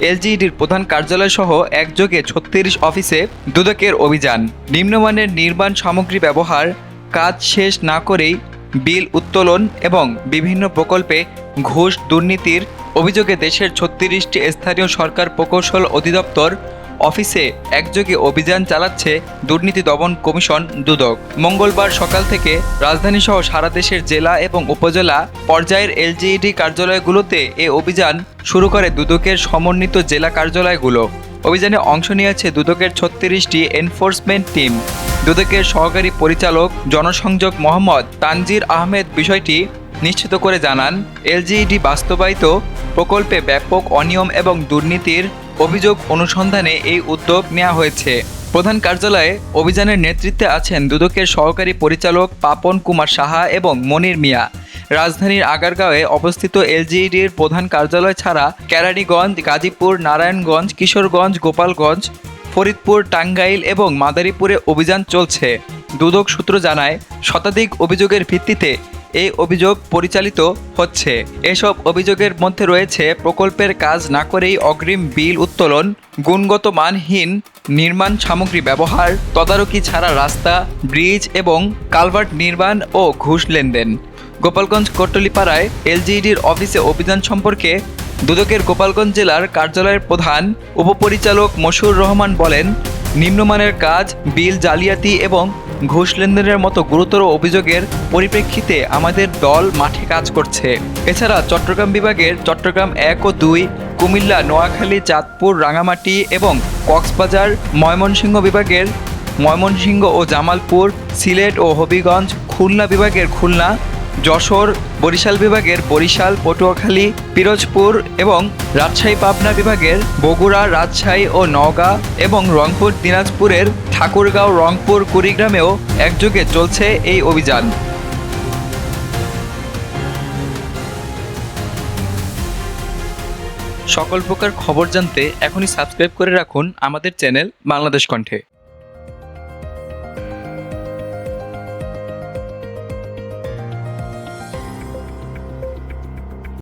এলজিইডির প্রধান কার্যালয় সহ একযোগে ছত্রিশ অফিসে দুদকের অভিযান। নিম্নমানের নির্মাণ সামগ্রী ব্যবহার, কাজ শেষ না করেই বিল উত্তোলন এবং বিভিন্ন প্রকল্পে ঘুষ দুর্নীতির অভিযোগে দেশের ছত্রিশটি স্থানীয় সরকার প্রকৌশল অধিদপ্তর অফিসে একযোগে অভিযান চালাচ্ছে দুর্নীতি দমন কমিশন দুদক। মঙ্গলবার সকাল থেকে রাজধানীসহ সারা দেশের জেলা এবং উপজেলা পর্যায়ের এলজিইডি কার্যালয়গুলোতে এ অভিযান শুরু করে দুদকের সমন্বিত জেলা কার্যালয়গুলো। অভিযানে অংশ নিয়েছে দুদকের ছত্রিশটি এনফোর্সমেন্ট টিম। দুদকের সহকারী পরিচালক জনসংযোগ মোহাম্মদ তানজির আহমেদ বিষয়টি নিশ্চিত করে জানান, এলজিইডি বাস্তবায়িত প্রকল্পে ব্যাপক অনিয়ম এবং দুর্নীতির অভিযোগ অনুসন্ধানে এই উদ্যোগ নেওয়া হয়েছে। প্রধান কার্যালয়ে অভিযানের নেতৃত্বে আছেন দুদকের সহকারী পরিচালক পাপন কুমার সাহা এবং মনির মিয়া। রাজধানীর আগারগাঁওয়ে অবস্থিত এলজিইডির প্রধান কার্যালয় ছাড়া কেরানীগঞ্জ গাজীপুর, নারায়ণগঞ্জ, কিশোরগঞ্জ, গোপালগঞ্জ, ফরিদপুর, টাঙ্গাইল এবং মাদারীপুরে অভিযান চলছে। দুদক সূত্র জানায়, শতাধিক অভিযোগের ভিত্তিতে এই অভিযোগ পরিচালিত হচ্ছে। এসব অভিযোগের মধ্যে রয়েছে, প্রকল্পের কাজ না করেই অগ্রিম বিল উত্তোলন, গুণগত মানহীন নির্মাণ সামগ্রী ব্যবহার, তদারকি ছাড়া রাস্তা, ব্রিজ এবং কালভার্ট নির্মাণ ও ঘুষ লেনদেন। গোপালগঞ্জ কোটলিপাড়ায় এলজিইডির অফিসে অভিযান সম্পর্কে দুদকের গোপালগঞ্জ জেলার কার্যালয়ের প্রধান উপপরিচালক মশুর রহমান বলেন, নিম্নমানের কাজ, বিল জালিয়াতি এবং ঘুষ লেনদেনের মতো গুরুতর অভিযোগের পরিপ্রেক্ষিতে আমাদের দল মাঠে কাজ করছে। এছাড়া চট্টগ্রাম বিভাগের চট্টগ্রাম এক ও দুই, কুমিল্লা, নোয়াখালী, চাঁদপুর, রাঙামাটি এবং কক্সবাজার, ময়মনসিংহ বিভাগের ময়মনসিংহ ও জামালপুর, সিলেট ও হবিগঞ্জ, খুলনা বিভাগের খুলনা যশোর, বরিশাল বিভাগের বরিশাল, পটুয়াখালী, পিরোজপুর এবং রাজশাহী, পাবনা বিভাগের বগুড়া, রাজশাহী ও নওগাঁ এবং রংপুর, দিনাজপুরের ঠাকুরগাঁও, রংপুর, কুড়িগ্রামেও একযোগে চলছে এই অভিযান। সকল প্রকার খবর জানতে এখনই সাবস্ক্রাইব করে রাখুন আমাদের চ্যানেল বাংলাদেশ কণ্ঠে।